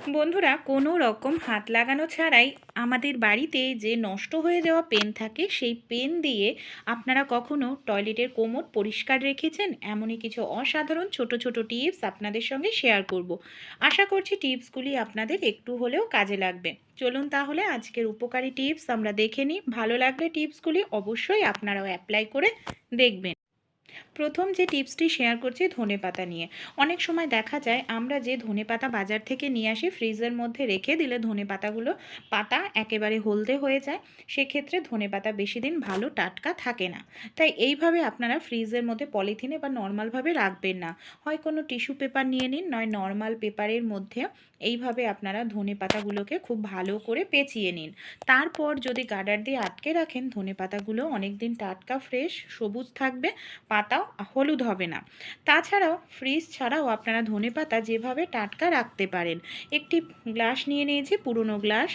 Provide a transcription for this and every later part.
বন্ধুরা, কোনো রকম হাত লাগানো ছাড়াই আমাদের বাড়িতে যে নষ্ট হয়ে যাওয়া পেন থাকে, সেই পেন দিয়ে আপনারা কখনো টয়লেটের কোমর পরিষ্কার রেখেছেন? এমনই কিছু অসাধারণ ছোট ছোট টিপস আপনাদের সঙ্গে শেয়ার করব। আশা করছি টিপসগুলি আপনাদের একটু হলেও কাজে লাগবে। চলুন তাহলে আজকের উপকারী টিপস আমরা দেখে নিই। ভালো লাগলে টিপসগুলি অবশ্যই আপনারাও অ্যাপ্লাই করে দেখবেন। প্রথম যে টিপসটি শেয়ার করছি ধনেপাতা নিয়ে। অনেক সময় দেখা যায় আমরা যে ধনেপাতা বাজার থেকে নিয়ে আসি, ফ্রিজের মধ্যে রেখে দিলে ধনেপাতাগুলো পাতা একেবারে হলদে হয়ে যায়, সেক্ষেত্রে ধনেপাতা বেশি দিন ভালো টাটকা থাকে না। তাই এইভাবে আপনারা ফ্রিজের মধ্যে পলিথিনে বা নর্মালভাবে রাখবেন না। হয় কোনো টিস্যু পেপার নিয়ে নিন, নয় নর্মাল পেপারের মধ্যে এইভাবে আপনারা ধনেপাতাগুলোকে খুব ভালো করে পেঁচিয়ে নিন। তারপর যদি গার্ডার দিয়ে আটকে রাখেন ধনেপাতাগুলো অনেক দিন টাটকা, ফ্রেশ, সবুজ থাকবে পাতাও হলুদ হবে না। তাছাড়াও ফ্রিজ ছাড়াও আপনারা ধনেপাতা যেভাবে টাটকা রাখতে পারেন। একটি গ্লাস নিয়ে নিয়েছি, পুরনো গ্লাস।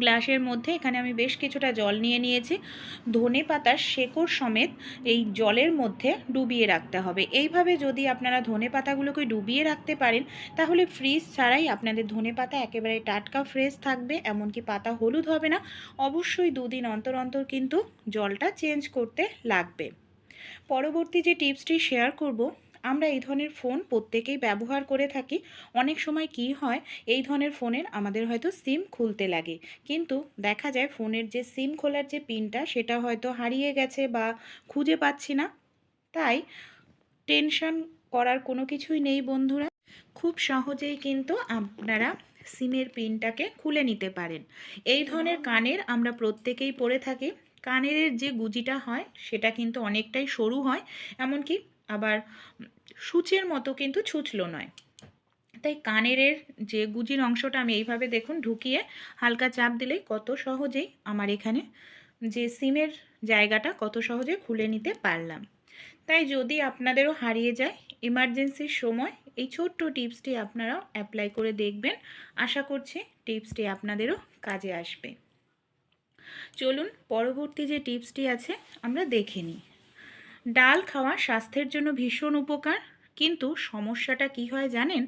গ্লাসের মধ্যে এখানে আমি বেশ কিছুটা জল নিয়ে নিয়েছি। ধনে পাতার শেকড় সমেত এই জলের মধ্যে ডুবিয়ে রাখতে হবে। এইভাবে যদি আপনারা ধনে পাতাগুলোকে ডুবিয়ে রাখতে পারেন, তাহলে ফ্রিজ ছাড়াই আপনাদের ধনে পাতা একেবারে টাটকা ফ্রেশ থাকবে, এমনকি পাতা হলুদ হবে না। অবশ্যই দুদিন অন্তর অন্তর কিন্তু জলটা চেঞ্জ করতে লাগবে। পরবর্তী যে টিপসটি শেয়ার করব, আমরা এই ধরনের ফোন প্রত্যেকেই ব্যবহার করে থাকি। অনেক সময় কি হয়, এই ধরনের ফোনের আমাদের হয়তো সিম খুলতে লাগে। কিন্তু দেখা যায় ফোনের যে সিম খোলার যে পিনটা, সেটা হয়তো হারিয়ে গেছে বা খুঁজে পাচ্ছি না। তাই টেনশন করার কোনো কিছুই নেই বন্ধুরা। খুব সহজেই কিন্তু আপনারা সিমের পিনটাকে খুলে নিতে পারেন। এই ধরনের কানের আমরা প্রত্যেকেই পরে থাকি। কানের যে গুজিটা হয়, সেটা কিন্তু অনেকটাই সরু হয়, এমনকি আবার সূচের মতো কিন্তু ছুচলো নয়। তাই কানের যে গুজির অংশটা আমি এইভাবে দেখুন ঢুকিয়ে হালকা চাপ দিলেই কত সহজেই আমার এখানে যে সিমের জায়গাটা কত সহজে খুলে নিতে পারলাম। তাই যদি আপনাদেরও হারিয়ে যায় এমার্জেন্সির সময়, এই ছোট্ট টিপসটি আপনারাও অ্যাপ্লাই করে দেখবেন। আশা করছি টিপসটি আপনাদেরও কাজে আসবে। চলুন পরবর্তী যে টিপসটি আছে, আমরা দেখে নিই। ডাল খাওয়া স্বাস্থ্যের জন্য ভীষণ উপকার, কিন্তু সমস্যাটা কি হয় জানেন?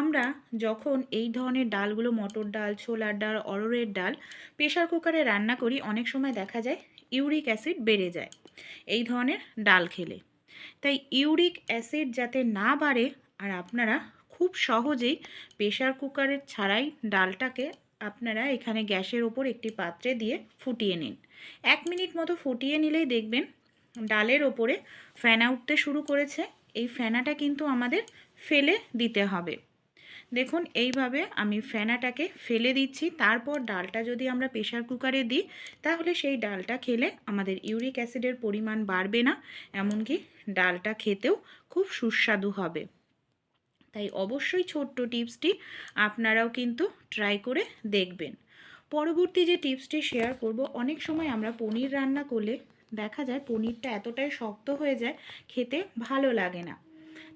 আমরা যখন এই ধরনের ডালগুলো, মটর ডাল, ছোলার ডাল অরড়ের ডাল প্রেশার কুকারে রান্না করি, অনেক সময় দেখা যায় ইউরিক অ্যাসিড বেড়ে যায় এই ধরনের ডাল খেলে। তাই ইউরিক অ্যাসিড যাতে না বাড়ে, আর আপনারা খুব সহজেই প্রেশার কুকারের ছাড়াই ডালটাকে আপনারা এখানে গ্যাসের ওপর একটি পাত্রে দিয়ে ফুটিয়ে নিন। এক মিনিট মতো ফুটিয়ে নিলেই দেখবেন ডালের ওপরে ফেনা উঠতে শুরু করেছে। এই ফেনাটা কিন্তু আমাদের ফেলে দিতে হবে। দেখুন, এইভাবে আমি ফেনাটাকে ফেলে দিচ্ছি। তারপর ডালটা যদি আমরা প্রেশার কুকারে দিই, তাহলে সেই ডালটা খেলে আমাদের ইউরিক অ্যাসিডের পরিমাণ বাড়বে না, এমনকি ডালটা খেতেও খুব সুস্বাদু হবে। তাই অবশ্যই ছোট্ট টিপসটি আপনারাও কিন্তু ট্রাই করে দেখবেন। পরবর্তী যে টিপসটি শেয়ার করব, অনেক সময় আমরা পনির রান্না করলে দেখা যায় পনিরটা এতটাই শক্ত হয়ে যায়, খেতে ভালো লাগে না।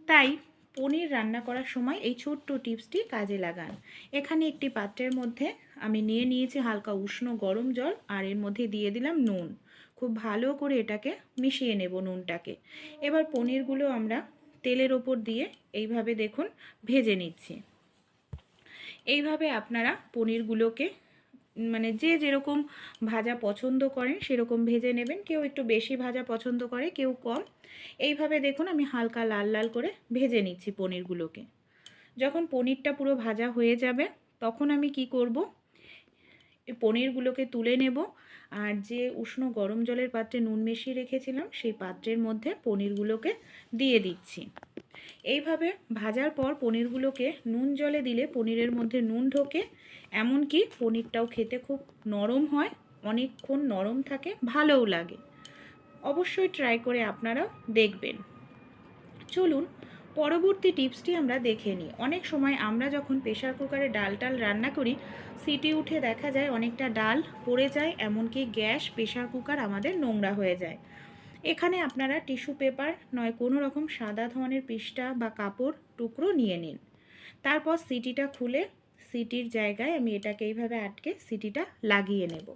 তাই পনির রান্না করার সময় এই ছোট্ট টিপসটি কাজে লাগান। এখানে একটি পাত্রের মধ্যে আমি নিয়ে নিয়েছি হালকা উষ্ণ গরম জল আর এর মধ্যে দিয়ে দিলাম নুন। খুব ভালো করে এটাকে মিশিয়ে নেব নুনটাকে। এবার পনিরগুলো আমরা তেলের ওপর দিয়ে এইভাবে দেখুন ভেজে নিচ্ছি। এইভাবে আপনারা পনিরগুলোকে মানে যে যেরকম ভাজা পছন্দ করেন সেরকম ভেজে নেবেন। কেউ একটু বেশি ভাজা পছন্দ করে, কেউ কম। এইভাবে দেখুন আমি হালকা লাল লাল করে ভেজে নিচ্ছি পনিরগুলোকে। যখন পনিরটা পুরো ভাজা হয়ে যাবে, তখন আমি কি করব? পনিরগুলোকে তুলে নেব। আর যে উষ্ণ গরম জলের পাত্রে নুন মিশিয়ে রেখেছিলাম, সেই পাত্রের মধ্যে পনিরগুলোকে দিয়ে দিচ্ছি। এইভাবে ভাজার পর পনিরগুলোকে নুন জলে দিলে পনিরের মধ্যে নুন ঢোকে, এমনকি পনিরটাও খেতে খুব নরম হয়, অনেকক্ষণ নরম থাকে, ভালোও লাগে। অবশ্যই ট্রাই করে আপনারাও দেখবেন। চলুন পরবর্তী টিপসটি আমরা দেখে নিই। অনেক সময় আমরা যখন প্রেশার কুকারে ডাল টাল রান্না করি, সিটি উঠে দেখা যায় অনেকটা ডাল পড়ে যায়, এমনকি গ্যাস প্রেশার কুকার আমাদের নোংরা হয়ে যায়। এখানে আপনারা টিস্যু পেপার নয় কোনো রকম সাদা ধরনের পৃষ্ঠা বা কাপড় টুকরো নিয়ে নিন। তারপর সিটিটা খুলে সিটির জায়গায় আমি এটাকে এইভাবে আটকে সিটিটা লাগিয়ে নেব।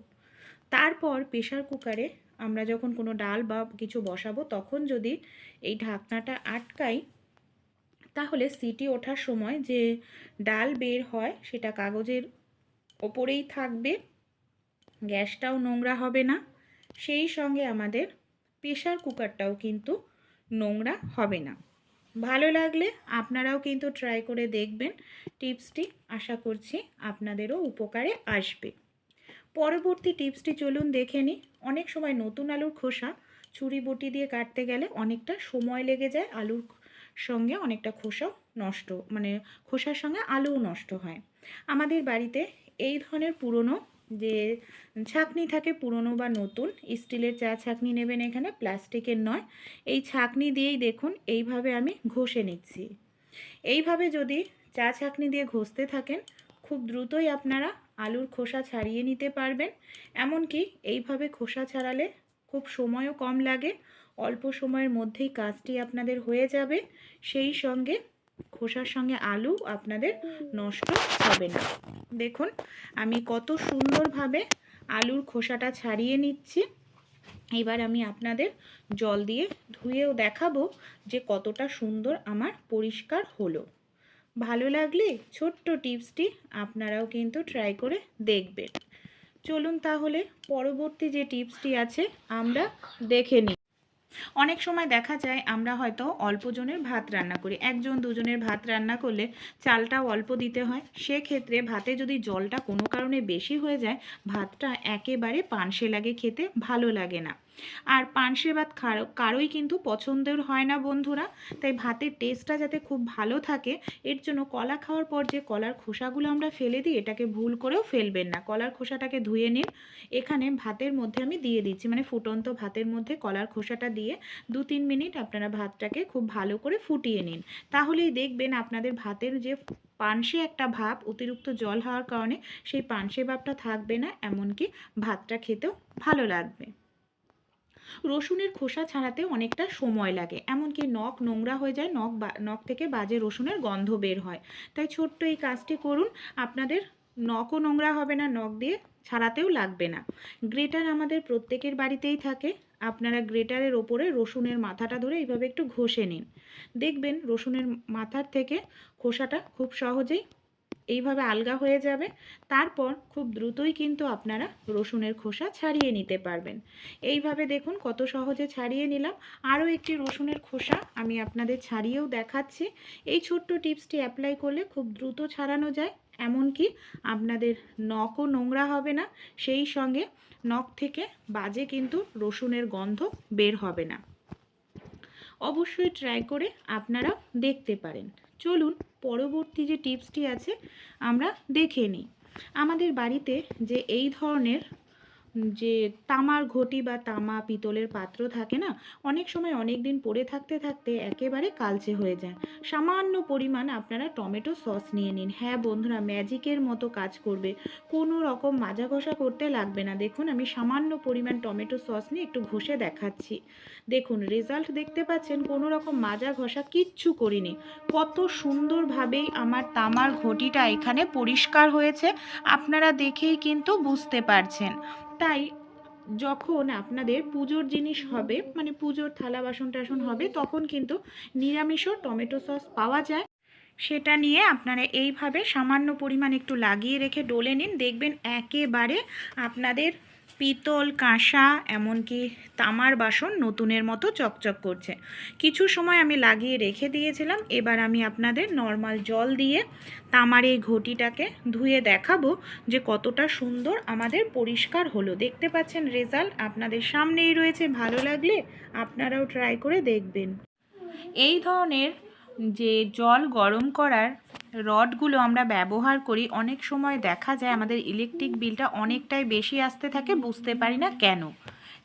তারপর প্রেশার কুকারে আমরা যখন কোনো ডাল বা কিছু বসাবো, তখন যদি এই ঢাকনাটা আটকাই তাহলে সিটি ওঠার সময় যে ডাল বের হয় সেটা কাগজের ওপরেই থাকবে, গ্যাসটাও নোংরা হবে না, সেই সঙ্গে আমাদের প্রেশার কুকারটাও কিন্তু নোংরা হবে না। ভালো লাগলে আপনারাও কিন্তু ট্রাই করে দেখবেন, টিপসটি আশা করছি আপনাদেরও উপকারে আসবে। পরবর্তী টিপসটি চলুন দেখে নিই, অনেক সময় নতুন আলুর খোসা ছুরি বটি দিয়ে কাটতে গেলে অনেকটা সময় লেগে যায় আলুর সঙ্গে অনেকটা খোসাও নষ্ট মানে খোসার সঙ্গে আলুও নষ্ট হয়। আমাদের বাড়িতে এই ধরনের পুরনো যে ছাকনি থাকে, পুরনো বা নতুন, স্টিলের চা ছাকনি নেবেন এখানে, প্লাস্টিকের নয়। এই ছাকনি দিয়েই দেখুন, এইভাবে আমি ঘষে নিচ্ছি। এইভাবে যদি চা ছাকনি দিয়ে ঘষতে থাকেন, খুব দ্রুতই আপনারা আলুর খোসা ছাড়িয়ে নিতে পারবেন। এমনকি এইভাবে খোসা ছাড়ালে খুব সময়ও কম লাগে অল্প সময়ের মধ্যেই কাজটি আপনাদের হয়ে যাবে। সেই সঙ্গে খোসার সঙ্গে আলু আপনাদের নষ্ট হবে না। দেখুন, আমি কত সুন্দরভাবে আলুর খোসাটা ছাড়িয়ে নিচ্ছি। এবার আমি আপনাদের জল দিয়ে ধুয়েও দেখাবো যে কতটা সুন্দর আমার পরিষ্কার হলো। ভালো লাগলে ছোট্ট টিপসটি আপনারাও কিন্তু ট্রাই করে দেখবেন। চলুন তাহলে পরবর্তী যে টিপসটি আছে, আমরা দেখে নিই অনেক সময় দেখা যায় আমরা হয়তো অল্প জনের ভাত রান্না করি। একজন দুজনের ভাত রান্না করলে চালটাও অল্প দিতে হয়। সেক্ষেত্রে ভাতে যদি জলটা কোনো কারণে বেশি হয়ে যায়, ভাতটা একেবারে পানসে লাগে খেতে, ভালো লাগে না। আর পানসে ভাত কারও কারোই কিন্তু পছন্দের হয় না বন্ধুরা। তাই ভাতের টেস্টটা যাতে খুব ভালো থাকে, এর জন্য কলা খাওয়ার পর যে কলার খোসাগুলো আমরা ফেলে দিই, এটাকে ভুল করেও ফেলবেন না। কলার খোসাটাকে ধুয়ে নিন। এখানে ভাতের মধ্যে আমি দিয়ে দিচ্ছি মানে ফুটন্ত ভাতের মধ্যে কলার খোসাটা দিয়ে দু তিন মিনিট আপনারা ভাতটাকে খুব ভালো করে ফুটিয়ে নিন। তাহলেই দেখবেন আপনাদের ভাতের যে পানসে একটা ভাব, অতিরিক্ত জল হওয়ার কারণে সেই পানসে ভাবটা থাকবে না, এমনকি ভাতটা খেতেও ভালো লাগবে। রসুনের খোসা ছাড়াতে অনেকটা সময় লাগে, এমনকি নখ নোংরা হয়ে যায়, নখ নখ থেকে বাজে রসুনের গন্ধ বের হয়। তাই ছোট্ট এই কাজটি করুন, আপনাদের নখও নোংরা হবে না, নখ দিয়ে ছাড়াতেও লাগবে না। গ্রেটার আমাদের প্রত্যেকের বাড়িতেই থাকে, আপনারা গ্রেটারের ওপরে রসুনের মাথাটা ধরে এইভাবে একটু ঘষে নিন। দেখবেন রসুনের মাথার থেকে খোসাটা খুব সহজেই এইভাবে আলগা হয়ে যাবে। তারপর খুব দ্রুতই কিন্তু আপনারা রসুনের খোসা ছাড়িয়ে নিতে পারবেন। এইভাবে দেখুন কত সহজে ছাড়িয়ে নিলাম। আরও একটি রসুনের খোসা আমি আপনাদের ছাড়িয়েও দেখাচ্ছি। এই ছোট্ট টিপসটি অ্যাপ্লাই করলে খুব দ্রুত ছাড়ানো যায়। এমনকি আপনাদের নখও নোংরা হবে না। সেই সঙ্গে নখ থেকে বাজে কিন্তু রসুনের গন্ধ বের হবে না। অবশ্যই ট্রাই করে আপনারা দেখতে পারেন। চলুন পরবর্তী যে টিপসটি আছে আমরা দেখে নিই। আমাদের বাড়িতে যে এই ধরনের যে তামার ঘটি বা তামা পিতলের পাত্র থাকে না, অনেক সময় অনেক দিন পরে থাকতে থাকতে একেবারে কালচে হয়ে যায়। সামান্য পরিমাণ আপনারা টমেটো সস নিয়ে নিন। হ্যাঁ বন্ধুরা, ম্যাজিকের মতো কাজ করবে। কোনো রকম মাজা ঘষা করতে লাগবে না। দেখুন, আমি সামান্য পরিমাণ টমেটো সস নিয়ে একটু ঘষে দেখাচ্ছি। দেখুন, রেজাল্ট দেখতে পাচ্ছেন, কোনো রকম মাজা ঘষা কিচ্ছু করিনি। কত সুন্দরভাবেই আমার তামার ঘটিটা এখানে পরিষ্কার হয়েছে। আপনারা দেখেই কিন্তু বুঝতে পারছেন। তাই যখন আপনাদের পুজোর জিনিস হবে মানে পুজোর থালা বাসন টাসন হবে, তখন কিন্তু নিরামিষও টমেটো সস পাওয়া যায়। সেটা নিয়ে আপনারা এইভাবে সামান্য পরিমাণ একটু লাগিয়ে রেখে ডলে নিন। দেখবেন একেবারে আপনাদের পিতল, কাঁসা, এমনকি তামার বাসন নতুনের মতো চকচক করছে। কিছু সময় আমি লাগিয়ে রেখে দিয়েছিলাম, এবার আমি আপনাদের নর্মাল জল দিয়ে তামার এই ঘটিটাকে ধুয়ে দেখাবো যে কতটা সুন্দর আমাদের পরিষ্কার হলো। দেখতে পাচ্ছেন রেজাল্ট আপনাদের সামনেই রয়েছে, ভালো লাগলে আপনারাও ট্রাই করে দেখবেন। এই ধরনের যে জল গরম করার রডগুলো আমরা ব্যবহার করি, অনেক সময় দেখা যায় আমাদের ইলেকট্রিক বিলটা অনেকটাই বেশি আসতে থাকে, বুঝতে পারি না কেন।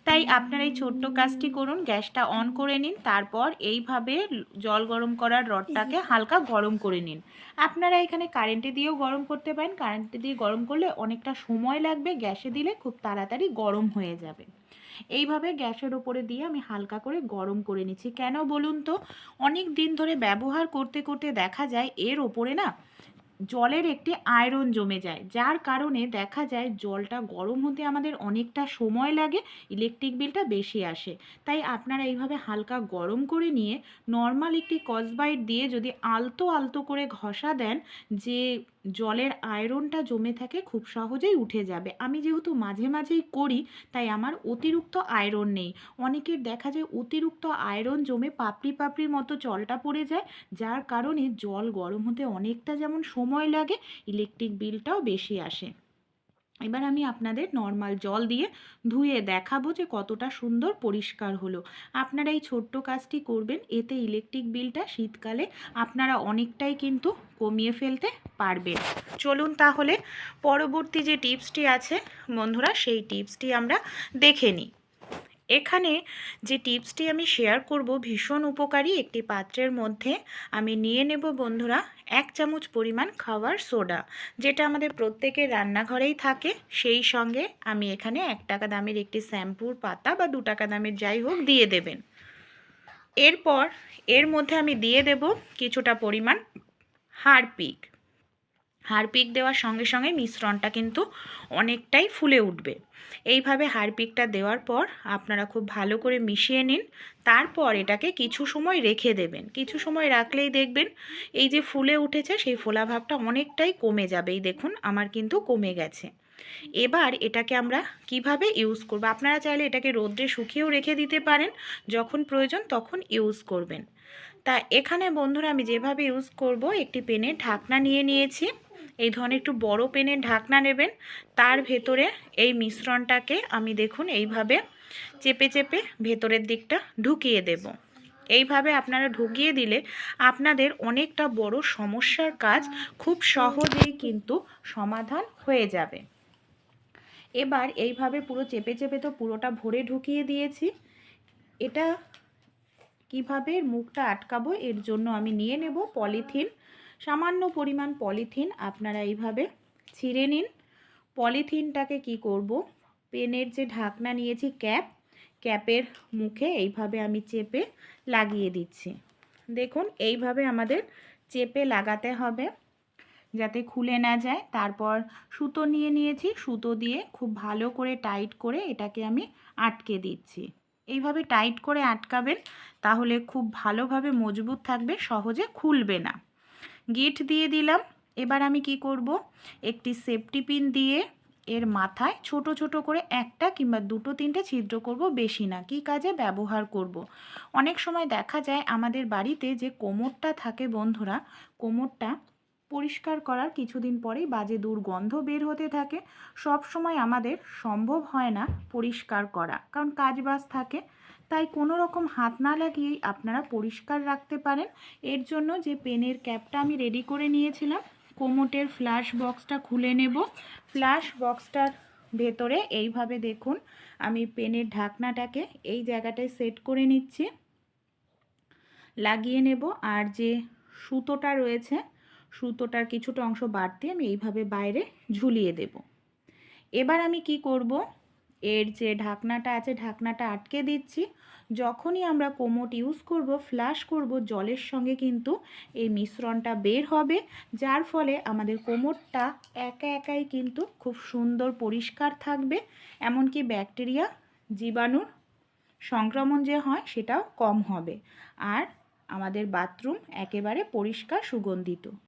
তাই আপনারা এই ছোট্ট কাজটি করুন, গ্যাসটা অন করে নিন, তারপর এইভাবে জল গরম করার রডটাকে হালকা গরম করে নিন। আপনারা এখানে কারেন্টে দিয়েও গরম করতে পারেন কারেন্টে দিয়ে গরম করলে অনেকটা সময় লাগবে, গ্যাসে দিলে খুব তাড়াতাড়ি গরম হয়ে যাবে। এইভাবে গ্যাসের ওপরে দিয়ে আমি হালকা করে গরম করে নিচ্ছি। কেন বলুন তো? অনেক দিন ধরে ব্যবহার করতে করতে দেখা যায় এর ওপরে না জলের একটি আয়রন জমে যায়। যার কারণে দেখা যায় জলটা গরম হতে আমাদের অনেকটা সময় লাগে, ইলেকট্রিক বিলটা বেশি আসে। তাই আপনারা এইভাবে হালকা গরম করে নিয়ে নর্মাল একটি কসবাইট দিয়ে যদি আলতো আলতো করে ঘষা দেন যে জলের আয়রনটা জমে থাকে খুব সহজেই উঠে যাবে। আমি যেহেতু মাঝে মাঝেই করি, তাই আমার অতিরিক্ত আয়রন নেই। অনেকের দেখা যায় অতিরিক্ত আয়রন জমে পাপড়ি পাপড়ির মতো জলটা পড়ে যায়, যার কারণে জল গরম হতে অনেকটা যেমন সময় লাগে, ইলেকট্রিক বিলটাও বেশি আসে। এবার আমি আপনাদের নর্মাল জল দিয়ে ধুয়ে দেখাবো যে কতটা সুন্দর পরিষ্কার হলো। আপনারা এই ছোট্ট কাজটি করবেন, এতে ইলেকট্রিক বিলটা শীতকালে আপনারা অনেকটাই কিন্তু কমিয়ে ফেলতে পারবেন। চলুন তাহলে পরবর্তী যে টিপসটি আছে বন্ধুরা, সেই টিপসটি আমরা দেখে নিই। এখানে যে টিপসটি আমি শেয়ার করব, ভীষণ উপকারী একটি পাত্রের মধ্যে। আমি নিয়ে নেব বন্ধুরা এক চামচ পরিমাণ খাওয়ার সোডা, যেটা আমাদের প্রত্যেকের রান্নাঘরেই থাকে। সেই সঙ্গে আমি এখানে এক টাকা দামের একটি শ্যাম্পুর পাতা বা দু টাকা দামের যাই হোক দিয়ে দেবেন। এরপর এর মধ্যে আমি দিয়ে দেব কিছুটা পরিমাণ হারপিক হারপিক দেওয়ার সঙ্গে সঙ্গে মিশ্রণটা কিন্তু অনেকটাই ফুলে উঠবে। এইভাবে হারপিকটা দেওয়ার পর আপনারা খুব ভালো করে মিশিয়ে নিন, তারপর এটাকে কিছু সময় রেখে দেবেন। কিছু সময় রাখলেই দেখবেন এই যে ফুলে উঠেছে, সেই ফোলা ভাবটা অনেকটাই কমে যাবে। এই দেখুন, আমার কিন্তু কমে গেছে। এবার এটাকে আমরা কীভাবে ইউজ করব? আপনারা চাইলে এটাকে রোদ্রে শুকিয়েও রেখে দিতে পারেন, যখন প্রয়োজন তখন ইউজ করবেন। তা এখানে বন্ধুরা আমি যেভাবে ইউজ করব, একটি পেনের ঢাকনা নিয়ে নিয়েছি। এই ধরনের একটু বড় পেনের ঢাকনা নেবেন। তার ভেতরে এই মিশ্রণটাকে আমি দেখুন এইভাবে চেপে চেপে ভেতরের দিকটা ঢুকিয়ে দেব। এইভাবে আপনারা ঢুকিয়ে দিলে আপনাদের অনেকটা বড় সমস্যার কাজ খুব সহজেই কিন্তু সমাধান হয়ে যাবে। এবার এইভাবে পুরো চেপে চেপে তো পুরোটা ভরে ঢুকিয়ে দিয়েছি। এটা কীভাবে মুখটা আটকাবো এর জন্য আমি নিয়ে নেব পলিথিন। সামান্য পরিমাণ পলিথিন আপনারা এইভাবে ছিঁড়ে নিন। পলিথিনটাকে কি করব? পেনের যে ঢাকনা নিয়েছি, ক্যাপ, ক্যাপের মুখে এইভাবে আমি চেপে লাগিয়ে দিচ্ছি। দেখুন, এইভাবে আমাদের চেপে লাগাতে হবে যাতে খুলে না যায়। তারপর সুতো নিয়ে নিয়েছি, সুতো দিয়ে খুব ভালো করে টাইট করে এটাকে আমি আটকে দিচ্ছি। এইভাবে টাইট করে আটকাবেন, তাহলে খুব ভালোভাবে মজবুত থাকবে, সহজে খুলবে না। গিট দিয়ে দিলাম। এবার আমি কি করব? একটি সেফটি পিন দিয়ে এর মাথায় ছোট ছোট করে একটা কিংবা দুটো, তিনটে ছিদ্র করব, বেশি না। কি কাজে ব্যবহার করব। অনেক সময় দেখা যায় আমাদের বাড়িতে যে কোমরটা থাকে বন্ধুরা, কোমরটা পরিষ্কার করার কিছুদিন পরেই বাজে দুর্গন্ধ বের হতে থাকে। সব সময় আমাদের সম্ভব হয় না পরিষ্কার করা। কারণ কাজ বাজ থাকে তাই কোনো রকম হাত না লাগিয়েই আপনারা পরিষ্কার রাখতে পারেন। এর জন্য যে পেনের ক্যাপটা আমি রেডি করে নিয়েছিলাম, কোমোটের ফ্ল্যাশ বক্সটা খুলে নেব। ফ্ল্যাশ বক্সটার ভেতরে এইভাবে দেখুন, আমি পেনের ঢাকনাটাকে এই জায়গাটায় সেট করে নিচ্ছি। লাগিয়ে নেব, আর যে সুতোটা রয়েছে, সুতোটার কিছুটা অংশ বাড়তে আমি এইভাবে বাইরে ঝুলিয়ে দেব। এবার আমি কি করব? এর যে ঢাকনাটা আছে, ঢাকনাটা আটকে দিচ্ছি। যখনই আমরা কোমোট ইউজ করব ফ্লাশ করব, জলের সঙ্গে কিন্তু এই মিশ্রণটা বের হবে, যার ফলে আমাদের কোমোটটা একা একাই কিন্তু খুব সুন্দর পরিষ্কার থাকবে। এমনকি ব্যাকটেরিয়া, জীবাণুর সংক্রমণ যে হয়, সেটাও কম হবে। আর আমাদের বাথরুম একেবারে পরিষ্কার, সুগন্ধিত।